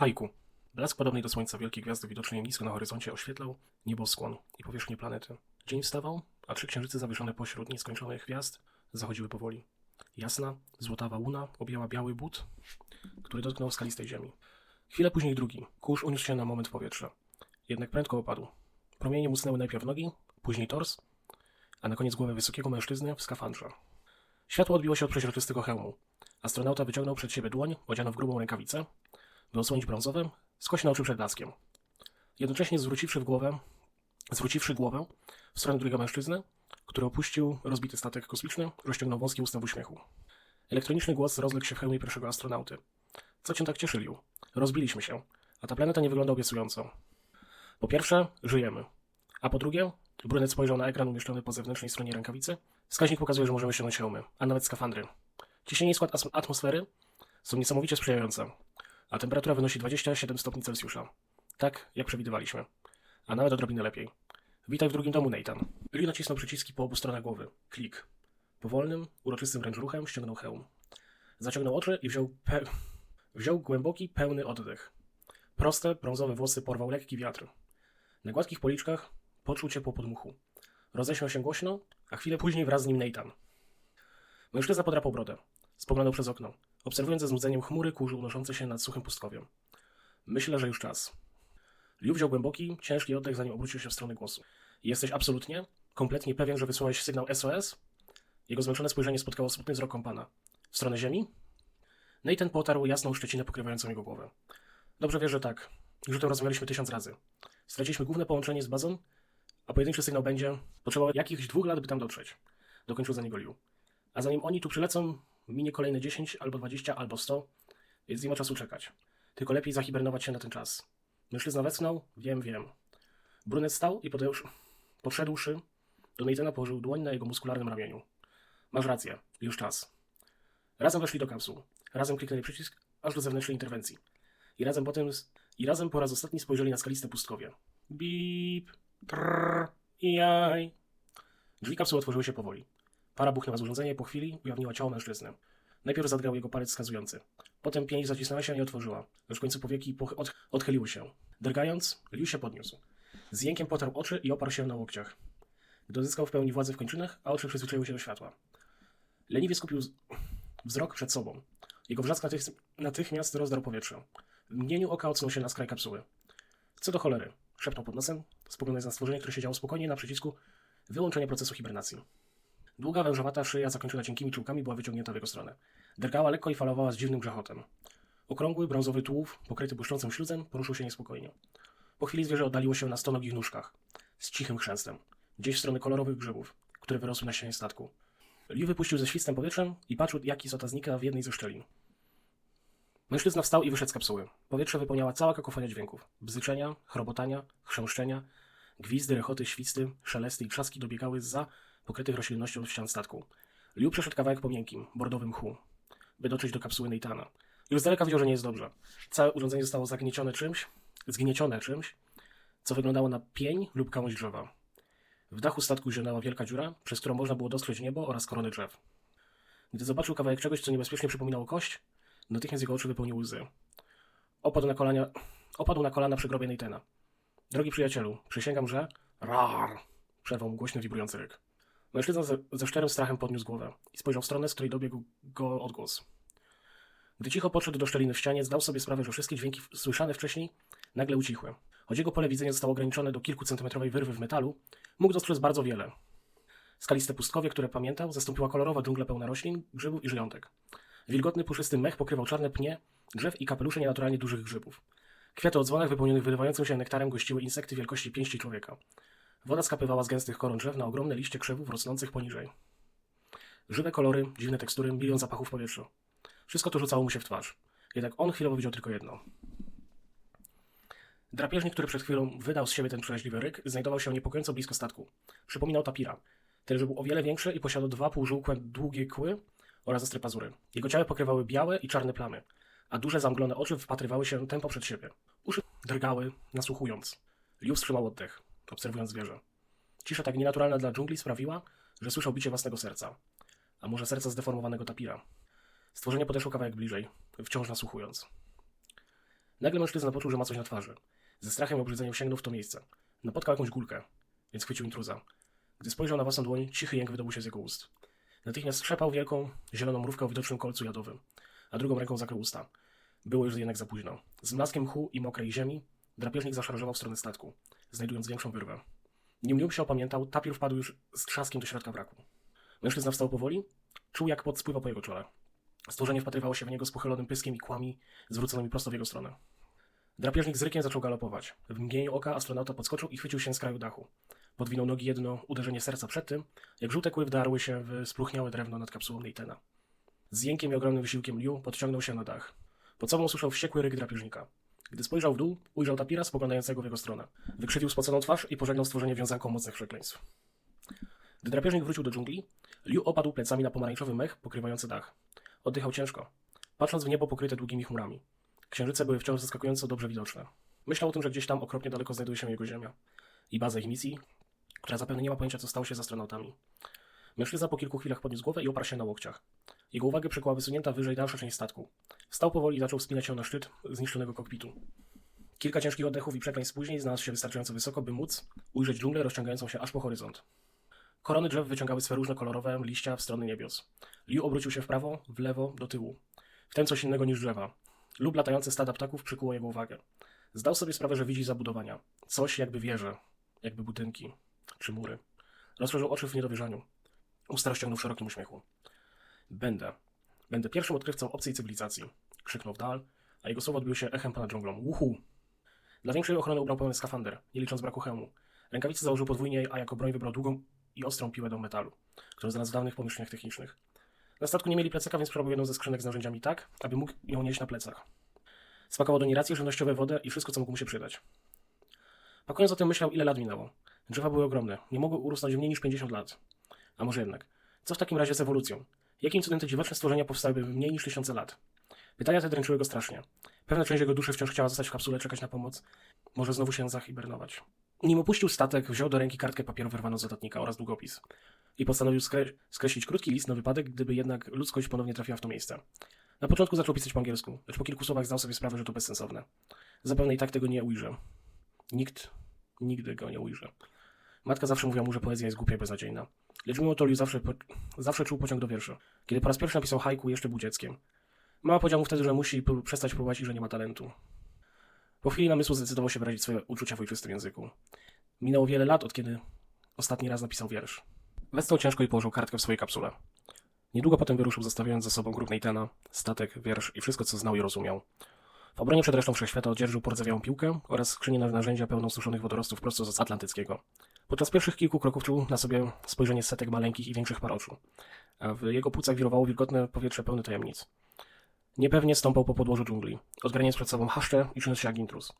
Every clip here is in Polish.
Haiku. Blask podobnej do słońca wielkiej gwiazdy widocznej nisko na horyzoncie oświetlał nieboskłon i powierzchnię planety. Dzień wstawał, a trzy księżyce zawieszone pośród nieskończonych gwiazd zachodziły powoli. Jasna, złotawa łuna objęła biały but, który dotknął skalistej ziemi. Chwilę później drugi. Kurz uniósł się na moment w powietrze. Jednak prędko opadł. Promienie musnęły najpierw nogi, później tors, a na koniec głowę wysokiego mężczyzny w skafandrze. Światło odbiło się od przeźroczystego hełmu. Astronauta wyciągnął przed siebie dłoń, odzianą w grubą rękawicę, by osłonić brązowe, skośne oczy przed blaskiem. Jednocześnie zwróciwszy w głowę, zwróciwszy głowę w stronę drugiego mężczyzny, który opuścił rozbity statek kosmiczny, rozciągnął wąskie usta w uśmiechu. Elektroniczny głos rozległ się w hełmie pierwszego astronauty. Co cię tak cieszy, Liu? Rozbiliśmy się, a ta planeta nie wygląda obiecująco. Po pierwsze, żyjemy. A po drugie, brunet spojrzał na ekran umieszczony po zewnętrznej stronie rękawicy. Wskaźnik pokazuje, że możemy ściągnąć hełmy, a nawet skafandry. Ciśnienie i skład atmosfery są niesamowicie sprzyjające, a temperatura wynosi 27 stopni Celsjusza. Tak, jak przewidywaliśmy. A nawet odrobinę lepiej. Witaj w drugim domu, Nathan. Liu nacisnął przyciski po obu stronach głowy. Klik. Powolnym, uroczystym wręcz ruchem ściągnął hełm. Zaciągnął oczy i wziął, pe... wziął głęboki, pełny oddech. Proste, brązowe włosy porwał lekki wiatr. Na gładkich policzkach poczuł ciepło podmuchu. Roześmiał się głośno, a chwilę później wraz z nim Nathan. Mężczyzna podrapał brodę. Spoglądał przez okno, obserwując ze znudzeniem chmury kurzu unoszące się nad suchym pustkowiem. Myślę, że już czas. Liu wziął głęboki, ciężki oddech, zanim obrócił się w stronę głosu. Jesteś absolutnie, kompletnie pewien, że wysłałeś sygnał SOS? Jego zmęczone spojrzenie spotkało smutny wzrok kompana. W stronę ziemi? Nathan potarł jasną szczecinę pokrywającą jego głowę. Dobrze wiesz, że tak. Już o tym rozmawialiśmy tysiąc razy. Straciliśmy główne połączenie z bazą, a pojedynczy sygnał będzie potrzebował jakichś dwóch lat, by tam dotrzeć. Dokończył za niego Liu. A zanim oni tu przylecą, minie kolejne 10, albo 20, albo 100, więc nie ma czasu czekać. Tylko lepiej zahibernować się na ten czas. Mężczyzna westchnął, wiem, wiem. Brunet stał i podejrz... podszedłszy do Nathana położył dłoń na jego muskularnym ramieniu. Masz rację, już czas. Razem weszli do kapsuł. Razem kliknęli przycisk, aż do zewnętrznej interwencji. I razem potem... I razem po raz ostatni spojrzeli na skaliste pustkowie. Bip, trrr, jaj. Drzwi kapsuły otworzyły się powoli. Para buchnęła z urządzenia i po chwili ujawniła ciało mężczyzny. Najpierw zadrgał jego palec wskazujący. Potem pięść zacisnęła się i otworzyła, lecz w końcu powieki od- odchyliły się. Drgając, Liu się podniósł. Z jękiem potarł oczy i oparł się na łokciach. Gdy odzyskał w pełni władzę w kończynach, a oczy przyzwyczaiły się do światła. Leniwie skupił wzrok przed sobą. Jego wrzask natych- natychmiast rozdarł powietrze. W mgnieniu oka odsunął się na skraj kapsuły. Co do cholery, szepnął pod nosem, spoglądając na stworzenie, które siedziało spokojnie na przycisku wyłączenia procesu hibernacji. Długa, wężowata szyja zakończona cienkimi czułkami była wyciągnięta w jego stronę. Drgała lekko i falowała z dziwnym grzechotem. Okrągły, brązowy tułów, pokryty błyszczącym śluzem, poruszył się niespokojnie. Po chwili zwierzę oddaliło się na stonogich nóżkach, z cichym chrzęstem, gdzieś w stronę kolorowych grzybów, które wyrosły na ścianie statku. Liu wypuścił ze świstem powietrzem i patrzył, jak istota znika w jednej ze szczelin. Mężczyzna wstał i wyszedł z kapsuły. Powietrze wypełniała cała kakofonia dźwięków. Bzyczenia, chrobotania, chrząszczenia, gwizdy, rechoty, świsty, szelesty i trzaski dobiegały za pokrytych roślinnością ścian statku. Liu przeszedł kawałek po miękkim, bordowym mchu, by dotrzeć do kapsuły Neitana. Już z daleka widział, że nie jest dobrze. Całe urządzenie zostało zagniecione czymś, zgniecione czymś, co wyglądało na pień lub gałąź drzewa. W dachu statku zionęła wielka dziura, przez którą można było dostrzec niebo oraz korony drzew. Gdy zobaczył kawałek czegoś, co niebezpiecznie przypominało kość, natychmiast jego oczy wypełniły łzy. Opadł na kolana, opadł na kolana przy grobie Neitana. Drogi przyjacielu, przysięgam, że... Rar! Przerwał mu głośny, wibrujący ryk. Mężczyzna ze, ze szczerym strachem podniósł głowę i spojrzał w stronę, z której dobiegł go odgłos. Gdy cicho podszedł do szczeliny w ścianie, zdał sobie sprawę, że wszystkie dźwięki słyszane wcześniej nagle ucichły. Choć jego pole widzenia zostało ograniczone do kilkucentymetrowej wyrwy w metalu, mógł dostrzec bardzo wiele. Skaliste pustkowie, które pamiętał, zastąpiła kolorowa dżungla pełna roślin, grzybów i żyjątek. Wilgotny, puszysty mech pokrywał czarne pnie drzew i kapelusze nienaturalnie dużych grzybów. Kwiaty o dzwonach wypełnionych wylewającym się nektarem gościły insekty wielkości pięści człowieka. Woda skapywała z gęstych koron drzew na ogromne liście krzewów rosnących poniżej. Żywe kolory, dziwne tekstury, milion zapachów w powietrzu. Wszystko to rzucało mu się w twarz. Jednak on chwilowo widział tylko jedno. Drapieżnik, który przed chwilą wydał z siebie ten przeraźliwy ryk, znajdował się niepokojąco blisko statku. Przypominał tapira. Ten, był o wiele większy i posiadał dwa półżółkłe, długie kły oraz ostre pazury. Jego ciało pokrywały białe i czarne plamy, a duże zamglone oczy wpatrywały się tempo przed siebie. Uszy drgały, nasłuchując. Liu wstrzymał oddech, obserwując zwierzę. Cisza tak nienaturalna dla dżungli sprawiła, że słyszał bicie własnego serca. A może serca zdeformowanego tapira. Stworzenie podeszło kawałek bliżej, wciąż nasłuchując. Nagle mężczyzna poczuł, że ma coś na twarzy. Ze strachem i obrzydzeniem sięgnął w to miejsce. Napotkał jakąś gulkę, więc chwycił intruza. Gdy spojrzał na własną dłoń, cichy jęk wydobył się z jego ust. Natychmiast strzepał wielką, zieloną mrówkę o widocznym kolcu jadowym, a drugą ręką zakrył usta. Było już jednak za późno. Z blaskiem mchu i mokrej ziemi drapieżnik zaszarżował w stronę statku, znajdując większą wyrwę. Nim Liu się opamiętał, tapir wpadł już z trzaskiem do środka braku. Mężczyzna wstał powoli, czuł jak pot spływa po jego czole. Stworzenie wpatrywało się w niego z pochylonym pyskiem i kłami zwróconymi prosto w jego stronę. Drapieżnik z rykiem zaczął galopować. W mgnieniu oka astronauta podskoczył i chwycił się z kraju dachu. Podwinął nogi jedno uderzenie serca przed tym, jak żółte kły wdarły się w spróchniałe drewno nad kapsułą Neitena. Z jękiem i ogromnym wysiłkiem Liu podciągnął się na dach. Pod sobą usłyszał wściekły ryk drapieżnika. Gdy spojrzał w dół, ujrzał tapira spoglądającego w jego stronę. Wykrzywił spoconą twarz i pożegnał stworzenie wiązanką mocnych przekleństw. Gdy drapieżnik wrócił do dżungli, Liu opadł plecami na pomarańczowy mech pokrywający dach. Oddychał ciężko, patrząc w niebo pokryte długimi chmurami. Księżyce były wciąż zaskakująco dobrze widoczne. Myślał o tym, że gdzieś tam okropnie daleko znajduje się jego ziemia i baza ich misji, która zapewne nie ma pojęcia, co stało się z astronautami. Mężczyzna po kilku chwilach podniósł głowę i oparł się na łokciach. Jego uwagę przykuła wysunięta wyżej dalsza część statku. Wstał powoli i zaczął wspinać się na szczyt zniszczonego kokpitu. Kilka ciężkich oddechów i przekleństw później znalazł się wystarczająco wysoko, by móc ujrzeć dżunglę rozciągającą się aż po horyzont. Korony drzew wyciągały swe różnokolorowe liścia w stronę niebios. Liu obrócił się w prawo, w lewo, do tyłu. W tem coś innego niż drzewa. Lub latające stada ptaków przykuło jego uwagę. Zdał sobie sprawę, że widzi zabudowania. Coś jakby wieże, jakby budynki, czy mury. Rozszerzył oczy w niedowierzaniu. Usta rozciągnął w szerokim uśmiechu. Będę. Będę pierwszym odkrywcą obcej cywilizacji. Krzyknął w dal, a jego słowa odbiły się echem ponad dżunglą. Uhu! Dla większej ochrony ubrał pełny skafander, nie licząc braku hełmu. Rękawice założył podwójnie, a jako broń wybrał długą i ostrą piłę do metalu, którą znalazł w dawnych pomieszczeniach technicznych. Na statku nie mieli plecaka, więc przerobił jedną ze skrzynek z narzędziami tak, aby mógł ją nieść na plecach. Spakował do niej racje żywnościowe, wodę i wszystko, co mógł mu się przydać. Pakując o tym, myślał, ile lat minęło. Drzewa były ogromne, nie mogły urosnąć mniej niż 50 lat. A może jednak? Co w takim razie z ewolucją? Jakim cudem te dziwaczne stworzenia powstałyby w mniej niż tysiące lat? Pytania te dręczyły go strasznie. Pewna część jego duszy wciąż chciała zostać w kapsule, czekać na pomoc. Może znowu się zahibernować. Nim opuścił statek, wziął do ręki kartkę papieru wyrwaną z notatnika oraz długopis. I postanowił skre skreślić krótki list na wypadek, gdyby jednak ludzkość ponownie trafiła w to miejsce. Na początku zaczął pisać po angielsku, lecz po kilku słowach zdał sobie sprawę, że to bezsensowne. Zapewne i tak tego nie ujrzy. Nikt nigdy go nie ujrzy. Matka zawsze mówiła mu, że poezja jest głupia i beznadziejna. Lecz mimo to Liu zawsze, po, zawsze czuł pociąg do wierszy. Kiedy po raz pierwszy napisał haiku, jeszcze był dzieckiem. Mama powiedziała mu wtedy, że musi przestać próbować i że nie ma talentu. Po chwili namysłu zdecydował się wyrazić swoje uczucia w ojczystym języku. Minęło wiele lat, od kiedy ostatni raz napisał wiersz. Westał ciężko i położył kartkę w swojej kapsule. Niedługo potem wyruszył, zostawiając za sobą grób Neitana, statek, wiersz i wszystko, co znał i rozumiał. W obronie przed resztą wszechświata odzierżył pordzewiałą piłkę oraz skrzynię na narzędzia pełną suszonych wodorostów prosto z Atlantyckiego. Podczas pierwszych kilku kroków czuł na sobie spojrzenie setek maleńkich i większych par oczu, a w jego płucach wirowało wilgotne powietrze pełne tajemnic. Niepewnie stąpał po podłożu dżungli, odgraniając przed sobą haszczę i czując się jak intruz.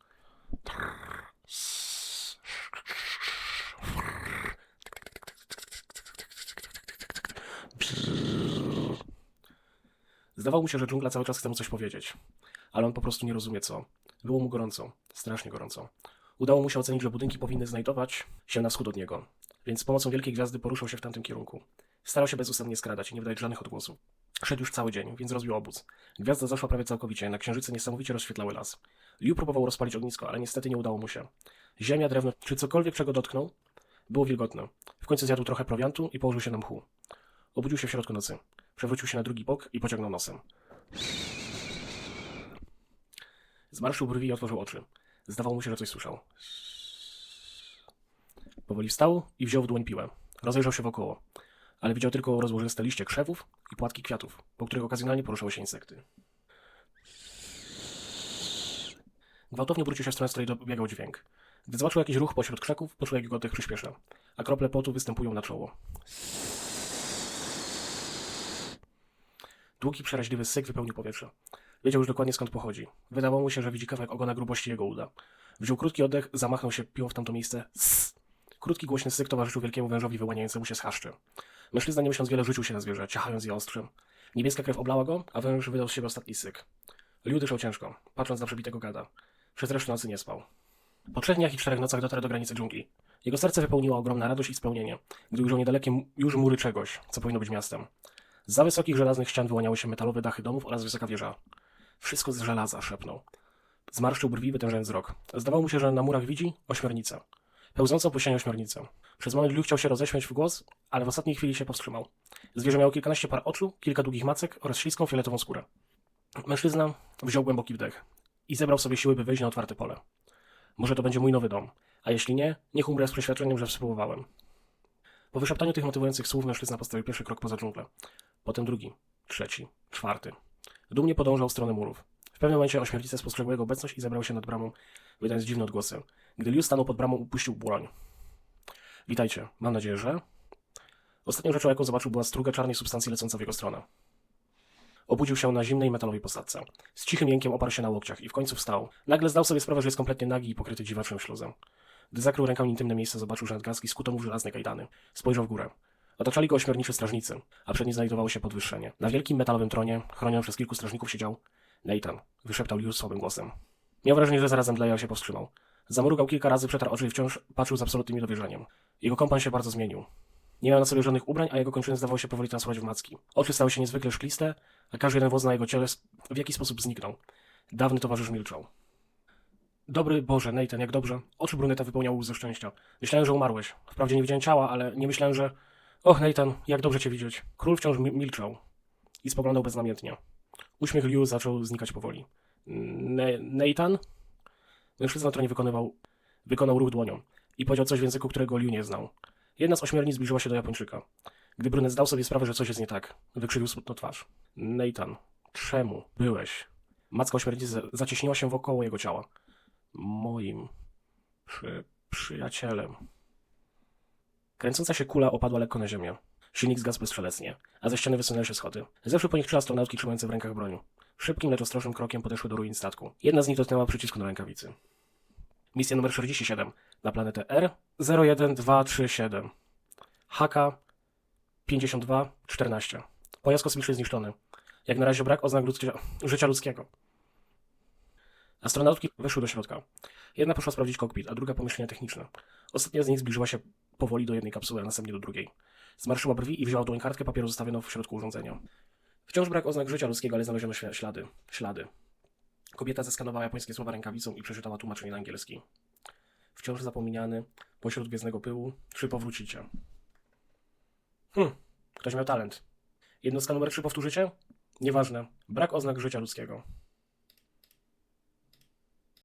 Zdawało mu się, że dżungla cały czas chce mu coś powiedzieć, ale on po prostu nie rozumie co. Było mu gorąco, strasznie gorąco. Udało mu się ocenić, że budynki powinny znajdować się na wschód od niego, więc z pomocą wielkiej gwiazdy poruszał się w tamtym kierunku. Starał się bezustannie skradać i nie wydać żadnych odgłosów. Szedł już cały dzień, więc rozbił obóz. Gwiazda zaszła prawie całkowicie, na księżyce niesamowicie rozświetlały las. Liu próbował rozpalić ognisko, ale niestety nie udało mu się. Ziemia, drewno, czy cokolwiek czego dotknął, było wilgotne. W końcu zjadł trochę prowiantu i położył się na mchu. Obudził się w środku nocy. Przewrócił się na drugi bok i pociągnął nosem. Zmarszył brwi i otworzył oczy. Zdawało mu się, że coś słyszał. Powoli wstał i wziął w dłoń piłę. Rozejrzał się wokoło, ale widział tylko rozłożyste liście krzewów i płatki kwiatów, po których okazjonalnie poruszały się insekty. Gwałtownie obrócił się w stronę, z której dobiegał dźwięk. Gdy zobaczył jakiś ruch pośród krzaków, poczuł jak jego oddech przyspiesza, a krople potu występują na czoło. Długi, przeraźliwy syk wypełnił powietrze. Wiedział już dokładnie skąd pochodzi. Wydawało mu się, że widzi kawałek ogona grubości jego uda. Wziął krótki oddech, zamachnął się piłą w tamto miejsce. Sss. Krótki, głośny syk towarzyszył wielkiemu wężowi wyłaniającemu się z chaszczy. Mężczyzna, nie myśląc wiele, rzucił się na zwierzę, ciachając je ostrzem. Niebieska krew oblała go, a węż wydał z siebie ostatni syk. Liu dyszał ciężko, patrząc na przebitego gada. Przez resztę nocy nie spał. Po trzech dniach i czterech nocach dotarł do granicy dżungli. Jego serce wypełniła ogromna radość i spełnienie, gdy ujrzał niedalekie już mury czegoś, co powinno być miastem. Za wysokich żelaznych ścian wyłaniały się metalowe dachy domów oraz wysoka wieża. Wszystko z żelaza, szepnął. Zmarszczył brwi, wytężając wzrok. Zdawało mu się, że na murach widzi ośmiornicę. Pełzącą po ścianie ośmiornicę. Przez moment Liu chciał się roześmiać w głos, ale w ostatniej chwili się powstrzymał. Zwierzę miało kilkanaście par oczu, kilka długich macek oraz śliską fioletową skórę. Mężczyzna wziął głęboki wdech i zebrał sobie siły, by wejść na otwarte pole. Może to będzie mój nowy dom, a jeśli nie, niech umrę z przeświadczeniem, że współowałem. Po wyszeptaniu tych motywujących słów mężczyzna postawił pierwszy krok poza dżunglę. Potem drugi, trzeci, czwarty. Dumnie podążał w stronę murów. W pewnym momencie ośmiornice spostrzegły jego obecność i zebrał się nad bramą, wydając dziwne odgłosy. Gdy Liu stanął pod bramą, upuścił broń. Witajcie. Mam nadzieję, że... Ostatnią rzeczą, jaką zobaczył, była struga czarnej substancji lecąca w jego stronę. Obudził się na zimnej metalowej posadce. Z cichym jękiem oparł się na łokciach i w końcu wstał. Nagle zdał sobie sprawę, że jest kompletnie nagi i pokryty dziwacznym śluzem. Gdy zakrył ręką intymne miejsce, zobaczył, że nadgarstki skuto mu żelazne kajdany. Spojrzał w górę. Otaczali go ośmiorniczy strażnicy, a przed nim znajdowało się podwyższenie. Na wielkim metalowym tronie, chroniony przez kilku strażników, siedział Nathan. Wyszeptał Liu słabym głosem. Miał wrażenie, że zarazem Leia się powstrzymał. Zamrugał kilka razy, przetarł oczy i wciąż patrzył z absolutnym niedowierzeniem. Jego kompan się bardzo zmienił. Nie miał na sobie żadnych ubrań, a jego kończyny zdawały się powoli transformować w macki. Oczy stały się niezwykle szkliste, a każdy jeden włos na jego ciele w jakiś sposób zniknął. Dawny towarzysz milczał. Dobry Boże, Nathan, jak dobrze. Oczy bruneta wypełniały łzy szczęścia. Myślałem, że umarłeś. Wprawdzie nie widziałem ciała, ale nie myślałem, że... Och, Nathan, jak dobrze cię widzieć. Król wciąż mi- milczał i spoglądał beznamiętnie. Uśmiech Liu zaczął znikać powoli. Ne Nathan? Mężczyzna na tronie wykonywał, wykonał ruch dłonią i powiedział coś w języku, którego Liu nie znał. Jedna z ośmiornic zbliżyła się do Japończyka. Gdy brunet zdał sobie sprawę, że coś jest nie tak, wykrzywił smutno twarz. Nathan, czemu byłeś? Macka ośmiornicy za- zacieśniła się wokoło jego ciała. Moim przy, przyjacielem. Kręcąca się kula opadła lekko na ziemię. Silnik zgasł bezstrzelecnie, a ze ściany wysunęły się schody. Zeszły po nich trzy astronautki trzymające w rękach broń. Szybkim, lecz ostrożnym krokiem podeszły do ruin statku. Jedna z nich dotknęła przycisku na rękawicy. Misja numer 47 na planetę R01237. HK 5214. Pojazd kosmiczny zniszczony. Jak na razie brak oznak życia ludzkiego. Astronautki weszły do środka. Jedna poszła sprawdzić kokpit, a druga pomieszczenia techniczne. Ostatnia z nich zbliżyła się powoli do jednej kapsuły, a następnie do drugiej. Zmarszyła brwi i wzięła dłoń kartkę papieru zostawioną w środku urządzenia. Wciąż brak oznak życia ludzkiego, ale znaleziono śla- ślady. Ślady. Kobieta zeskanowała japońskie słowa rękawicą i przeczytała tłumaczenie na angielski. Wciąż zapomniany, pośród gwiezdnego pyłu, czy powrócicie? Hm, ktoś miał talent. Jednostka numer 3 powtórzycie? Nieważne. Brak oznak życia ludzkiego.